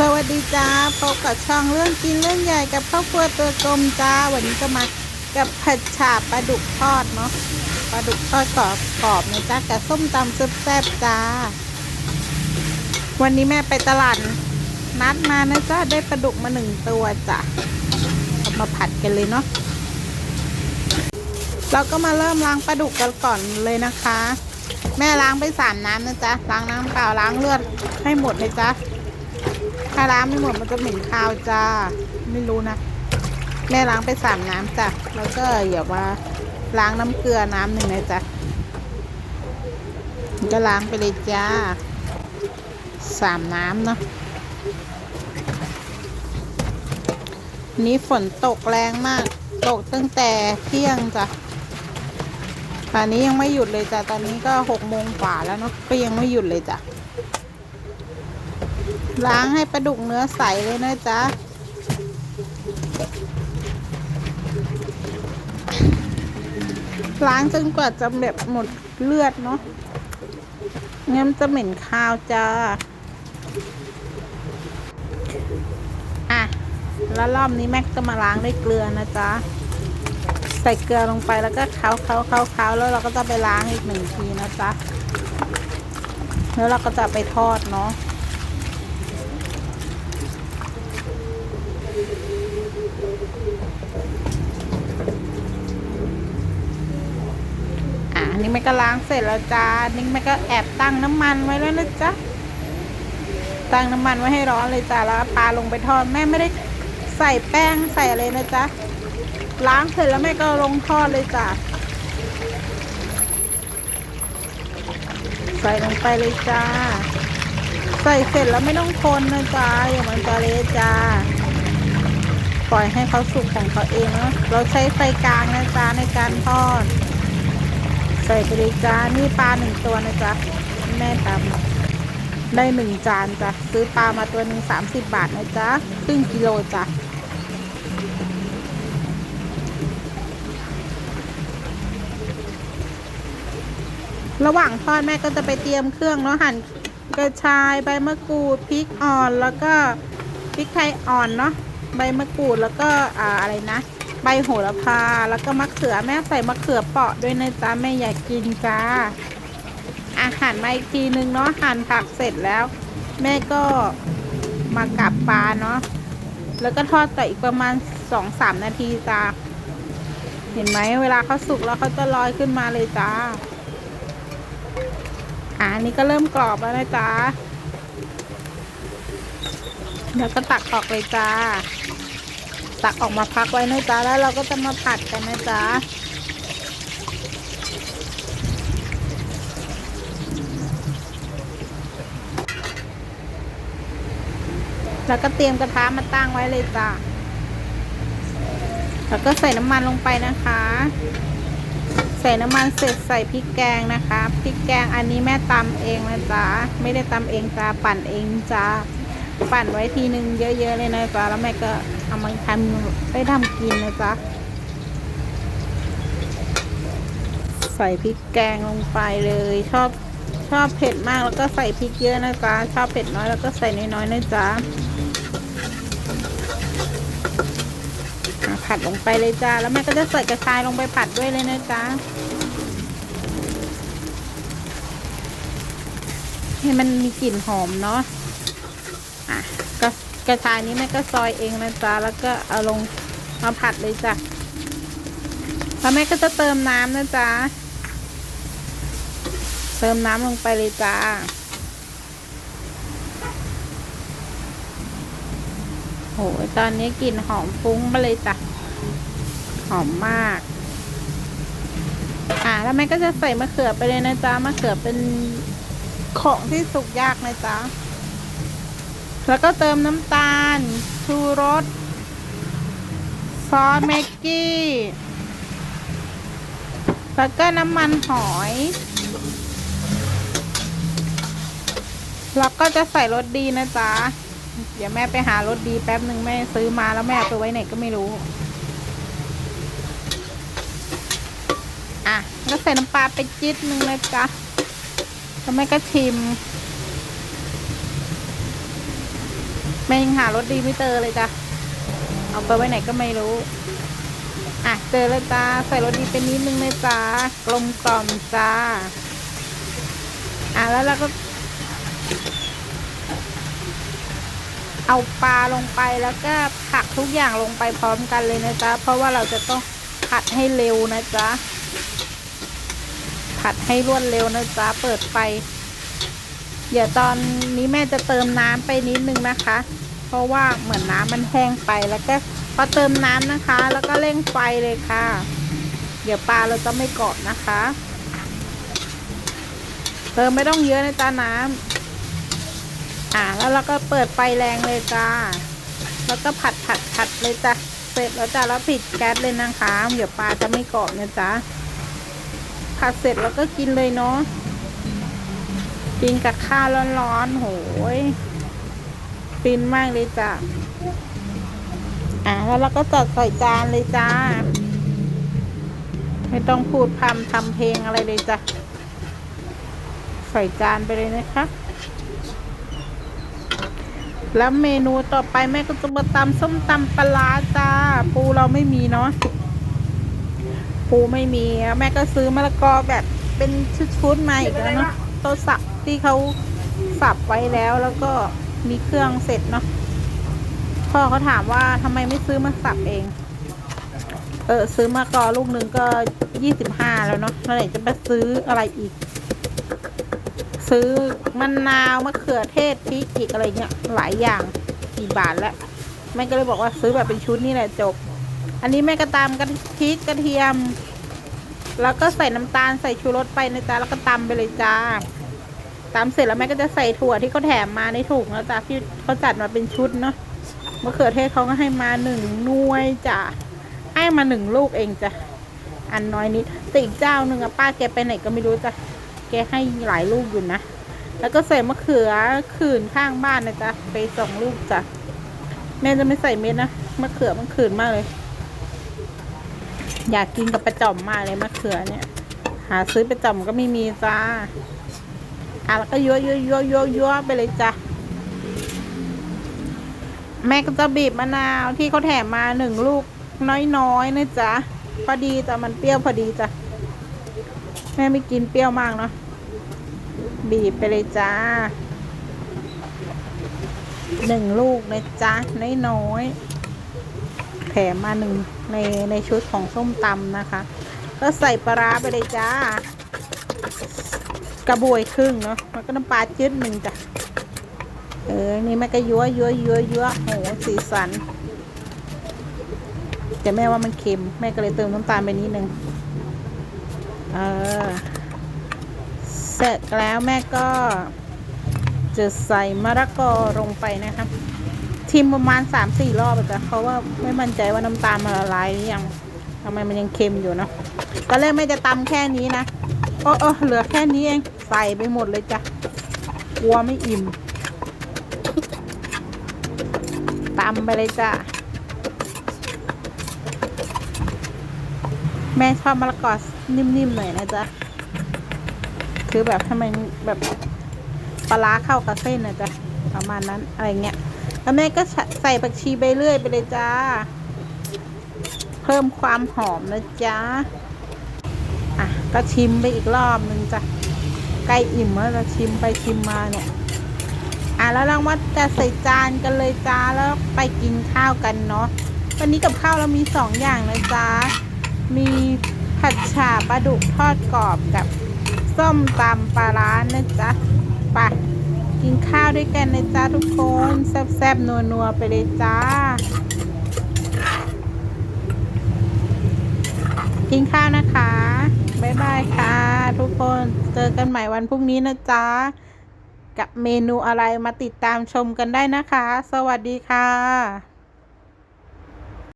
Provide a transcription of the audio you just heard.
สวัสดีจ้าพบกับช่องเรื่องกินเรื่องใหญ่กับครอบครัวตัวกลมจ้า วันนี้ก็มากับผัดฉาปลาดุกทอดเนาะ ปลาดุกทอดกรอบกรอบนะจ้ากับส้มตำแซ่บๆจ้า วันนี้แม่ไปตลาดนัดมานะจ้าได้ปลาดุกมาหนึ่งตัวจ้ะเอามาผัดกันเลยเนาะ เราก็มาเริ่มล้างปลาดุกกันก่อนเลยนะคะ แม่ล้างไปสามน้ำนะจ๊ะ ล้างน้ำเปล่าล้างเลือดให้หมดเลยจ้ะ ถ้าล้างไม่หมดมันจะเหม็นคาวจ้า ไม่รู้นะ แม่ล้างไปสามน้ำจ้ะ แล้วก็อย่าว่าล้างน้ำเกลือน้ำหนึ่งนะจ๊ะก็ล้างไปเลยจ้าสามน้ำเนาะนี้ฝนตกแรงมาก ตกตั้งแต่เที่ยงจ้ะป่านนี้ยังไม่หยุดเลยจ้ะ ตอนนี้ก็หกโมงกว่าแล้วเนาะ ก็ยังไม่หยุดเลยจ้ะ ล้างให้ปลาดุกเนื้อใสเลยนะจ๊ะล้างจนกว่าจะแบบหมดเลือดเนาะงั้นมันจะเหม็นคาวจ้า อะ แล้วรอบนี้แม็กจะมาล้างด้วยเกลือนะจ๊ะ ใส่เกลือลงไปแล้วก็เคล้าเคล้าเคล้าเคล้าแล้วเราก็จะไปล้างอีกหนึ่งทีนะจ๊ะ แล้วเราก็จะไปทอดเนาะ นี่แม่ก็ล้างเสร็จแล้วจ้า นี่แม่ก็แอบตั้งน้ำมันไว้แล้วนะจ๊ะ ตั้งน้ำมันไว้ให้ร้อนเลยจ้า แล้วปลาลงไปทอด แม่ไม่ได้ใส่แป้งใส่อะไรนะจ๊ะ ล้างเสร็จแล้วแม่ก็ลงทอดเลยจ้ะใส่ลงไปเลยจ้า ใส่เสร็จแล้วไม่ต้องคนนะจ๊ะอย่ามันจะเละจ้าปล่อยให้เขาสุกของเขาเองเนาะเราใช้ไฟกลางนะจ๊ะในการทอด ใส่ไปเลยจ้า นี่ปลาหนึ่งตัวนะจ๊ะ แม่ทำได้หนึ่งจานจ้ะ ซื้อปลามาตัวหนึ่งสามสิบบาทนะจ๊ะครึ่งกิโลจ้ะระหว่างทอดแม่ก็จะไปเตรียมเครื่องเนาะหั่นกระชายใบมะกรูดพริกอ่อนแล้วก็พริกไทยอ่อนเนาะใบมะกรูดแล้วก็อ่าอะไรนะ ใบโหระพา แล้วก็มะเขือแม่ใส่มะเขือเปราะด้วยนะจ๊ะแม่อยากกินจ้า อาหารมาอีกทีนึงเนาะหั่นผักเสร็จแล้ว แม่ก็มากับปลาเนาะแล้วก็ทอดต่ออีกประมาณสองสามนาทีจ้าเห็นไหมเวลาเขาสุกแล้วเขาจะลอยขึ้นมาเลยจ้าอ่าอันนี้ก็เริ่มกรอบแล้วนะจ๊ะแล้วก็ตักออกเลยจ้า ตักออกมาพักไว้นะจ๊ะแล้วเราก็จะมาผัดกันนะจ๊ะแล้วก็เตรียมกระทะมาตั้งไว้เลยจ้ะ แล้วก็ใส่น้ำมันลงไปนะคะ ใส่น้ำมันเสร็จใส่พริกแกงนะคะ พริกแกงอันนี้แม่ตำเองนะจ๊ะ ไม่ได้ตำเองจ้าปั่นเองจ้า ปั่นไว้ทีนึงเยอะๆเลยนะจ๊ะแล้วแม่ก็เอามาทำได้ทำกินนะจ๊ะใส่พริกแกงลงไปเลย ชอบชอบเผ็ดมากแล้วก็ใส่พริกเยอะนะจ๊ะชอบเผ็ดน้อยแล้วก็ใส่น้อยๆนะจ๊ะอะผัดลงไปเลยจ้าแล้วแม่ก็จะใส่กระชายลงไปผัดด้วยเลยนะจ๊ะให้มันมีกลิ่นหอมเนาะ อะก็กระชายนี้แม่ก็ซอยเองนะจ๊ะแล้วก็เอาลงมาผัดเลยจ้ะแล้วแม่ก็จะเติมน้ำนะจ๊ะเติมน้ำลงไปเลยจ้าโหยตอนนี้กลิ่นหอมฟุ้งมาเลยจ้ะ หอมมาก อ่า แล้วแม่ก็จะใส่มะเขือไปเลยนะจ๊ะ มะเขือเป็นของที่สุกยากนะจ๊ะ แล้วก็เติมน้ำตาล ชูรส ซอสแม็กกี้ แล้วก็น้ำมันหอย แล้วก็จะใส่รสดีนะจ๊ะ เดี๋ยวแม่ไปหารถดีแป๊บหนึ่งแม่ซื้อมาแล้วแม่เอาไปไว้ไหนก็ไม่รู้ อะ ก็ใส่น้ำปลาไปจิ๊ดหนึ่งนะจ๊ะแล้วแม่ก็ชิม แม่ยังหารถดีไม่เจอเลยจ้ะ เอาไปไว้ไหนก็ไม่รู้ อะ เจอแล้วจ้า ใส่รสดีเป็นนิดนึงเลยจ้ากลมกล่อมจ้า อะแล้วเราก็ เอาปลาลงไปแล้วก็ผักทุกอย่างลงไปพร้อมกันเลยนะจ๊ะ เพราะว่าเราจะต้องผัดให้เร็วนะจ๊ะ ผัดให้รวดเร็วนะจ๊ะ เปิดไฟ เดี๋ยวตอนนี้แม่จะเติมน้ำไปนิดนึงนะคะ เพราะว่าเหมือนน้ำมันแห้งไปแล้วก็พอเติมน้ำนะคะ แล้วก็เร่งไฟเลยค่ะ เดี๋ยวปลาเราจะไม่เกาะนะคะ เติมไม่ต้องเยอะในะจ๊ะน้ำอ่าแล้วเราก็เปิดไฟแรงเลยจ้า แล้วก็ผัดผัดผัดเลยจ้ะเสร็จแล้วจ้ะแล้วปิดแก๊สเลยนะคะ เดี๋ยวปลาจะไม่เกาะนะจ๊ะผัดเสร็จแล้วก็กินเลยเนาะ กินกับข้าวร้อนๆโหยฟินมากเลยจ้ะ อะแล้วเราก็จัดใส่จานเลยจ้า ไม่ต้องพูดพรำทำเพลงอะไรเลยจ้ะ ใส่จานไปเลยนะคะ แล้วเมนูต่อไปแม่ก็จะมาตำส้มตำปลาจ้า ปูเราไม่มีเนาะ ปูไม่มี แม่ก็ซื้อมะละกอแบบเป็นชุดๆมาอีกแล้วเนาะ ตัวสับที่เขาสับไว้แล้วแล้วก็มีเครื่องเสร็จเนาะพ่อเขาถามว่าทำไมไม่ซื้อมาสับเอง เออซื้อมะละกอลูกนึงก็ยี่สิบห้าแล้วเนาะแล้วไหนจะไปซื้ออะไรอีก ซื้อมะนาวมะเขือเทศพริกอีกอะไรเงี้ยหลายอย่างกี่บาทแล้วแม่ก็เลยบอกว่าซื้อแบบเป็นชุดนี่แหละจบ อันนี้แม่ก็ตามกระพริกกระเทียม แล้วก็ใส่น้ำตาลใส่ชูรสไปนะจ๊ะแล้วก็ตำไปเลยจ้า ตำเสร็จแล้วแม่ก็จะใส่ถั่วที่เขาแถมมาในถุงแล้วจ้ะที่เขาจัดมาเป็นชุดเนาะมะเขือเทศเขาก็ให้มาหนึ่งน่วยจ้ะให้มาหนึ่งลูกเองจ้ะอันน้อยนิดแต่อีกเจ้าหนึ่งอะป้าแกไปไหนก็ไม่รู้จ้ะแกให้หลายลูกอยู่นะแล้วก็ใส่มะเขือขืนข้างบ้านนะจ๊ะไปสองลูกจ้ะแม่จะไม่ใส่เม็ดนะมะเขือมันขืนมากเลย อยากกินกับประจอมมากเลยมะเขือเนี่ย หาซื้อประจอมก็ไม่มีจ้า อะแล้วก็ยั่วยั่วยั่วยั่วยั่วไปเลยจ้ะ แม่ก็จะบีบมะนาวที่เขาแถมมาหนึ่งลูกน้อยๆนะจ๊ะ พอดีแต่มันเปรี้ยวพอดีจ้ะ แม่ไม่กินเปรี้ยวมากเนาะ บีบไปเลยจ้าหนึ่งลูกนะจ๊ะน้อยๆแถมมาหนึ่งในในชุดของส้มตำนะคะ ก็ใส่ปลาไปเลยจ้า กระบวยครึ่งเนาะแล้วก็น้ำปลาจืดหนึ่งจ้ะเออนี่แม่ก็ยัวยัวยัวยัวโหสีสัน แต่แม่ว่ามันเค็ม แม่ก็เลยเติมน้ำตาลไปนิดนึงเออเสร็จแล้วแม่ก็จะใส่มะละกอลงไปนะครับทิมประมาณสามสี่รอบอะจ้ะเพราะว่าไม่มั่นใจว่าน้ำตาลมันละลายหรือยังทำไมมันยังเค็มอยู่เนาะตอนแรกไม่จะตำแค่นี้นะโอ้โอ้เหลือแค่นี้เอง ใส่ไปหมดเลยจ้ะกลัวไม่อิ่มตำไปเลยจ้ะ แม่ชอบมะละกอนิ่มๆหน่อยนะจ๊ะ คือแบบทำไมแบบปลาร้าเข้ากับเส้นนะจ๊ะประมาณนั้นอะไรเงี้ยแล้วแม่ก็ใส่ผักชีไปเรื่อยไปเลยจ้า เพิ่มความหอมนะจ๊ะ อะ ก็ชิมไปอีกรอบนึงจ้ะ ใกล้อิ่มแล้วเราชิมไปชิมมาเนี่ย อะแล้วเราว่าจะใส่จานกันเลยจ้าแล้วไปกินข้าวกันเนาะวันนี้กับข้าวเรามีสองอย่างนะจ๊ะมีผัดฉ่าปลาดุกทอดกรอบกับส้มตำปลาร้านะจ๊ะไปกินข้าวด้วยกันนะจ๊ะทุกคนแซ่บๆนัวๆไปเลยจ้า กินข้าวนะคะ บ๊ายบายค่ะ ทุกคนเจอกันใหม่วันพรุ่งนี้นะจ๊ะ กับเมนูอะไรมาติดตามชมกันได้นะคะ สวัสดีค่ะ